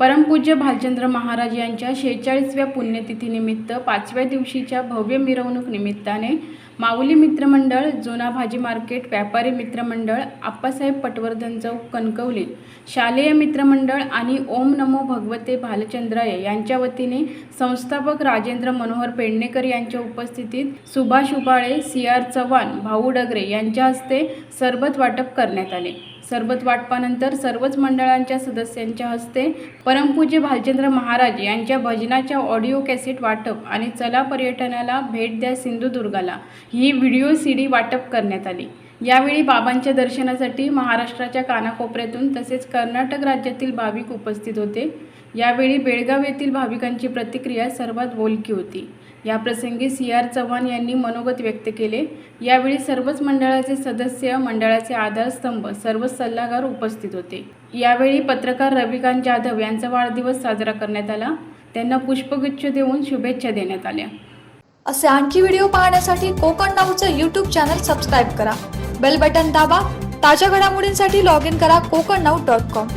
परमपूज्य भालचंद्र महाराज यांच्या शेहेचाळीसव्या पुण्यतिथीनिमित्त पाचव्या दिवशीच्या भव्य मिरवणूक निमित्ताने माऊली मित्रमंडळ जुना भाजी मार्केट व्यापारी मित्रमंडळ आप्पासाहेब पटवर्धन चौक कणकवली शालेय मित्रमंडळ आणि ओम नमो भगवते भालचंद्राय यांच्या वतीने संस्थापक राजेंद्र मनोहर पेडणेकर यांच्या उपस्थितीत सुभाष उबाळे सी आर चव्हाण भाऊ डगरे यांच्या हस्ते सरबत वाटप करण्यात आले. सरबत वाटपानंतर सर्वच मंडळांच्या सदस्यांच्या हस्ते परमपूज्य भालचंद्र महाराज यांच्या भजनाच्या ऑडिओ कॅसेट वाटप आणि चला पर्यटनाला भेट द्या सिंधुदुर्गाला. ही व्हिडिओ सी डी वाटप करण्यात आली. यावेळी बाबांच्या दर्शनासाठी महाराष्ट्राच्या कानाकोपऱ्यातून तसेच कर्नाटक राज्यातील भाविक उपस्थित होते. यावेळी बेळगाव येथील भाविकांची प्रतिक्रिया सर्वात बोलकी होती. याप्रसंगी सी आर चव्हाण यांनी मनोगत व्यक्त केले. यावेळी सर्वच मंडळाचे सदस्य मंडळाचे आधारस्तंभ सर्व सल्लागार उपस्थित होते. यावेळी पत्रकार रविकांत जाधव यांचा वाढदिवस साजरा करण्यात आला. त्यांना पुष्पगुच्छ देऊन शुभेच्छा देण्यात आल्या. असे आणखी व्हिडिओ पाहण्यासाठी कोकण नाऊचं यूट्यूब चॅनल सबस्क्राईब करा. बेल बटन दाबा. ताज्या घडामोडींसाठी लॉग इन करा कोकण नाऊ डॉट कॉम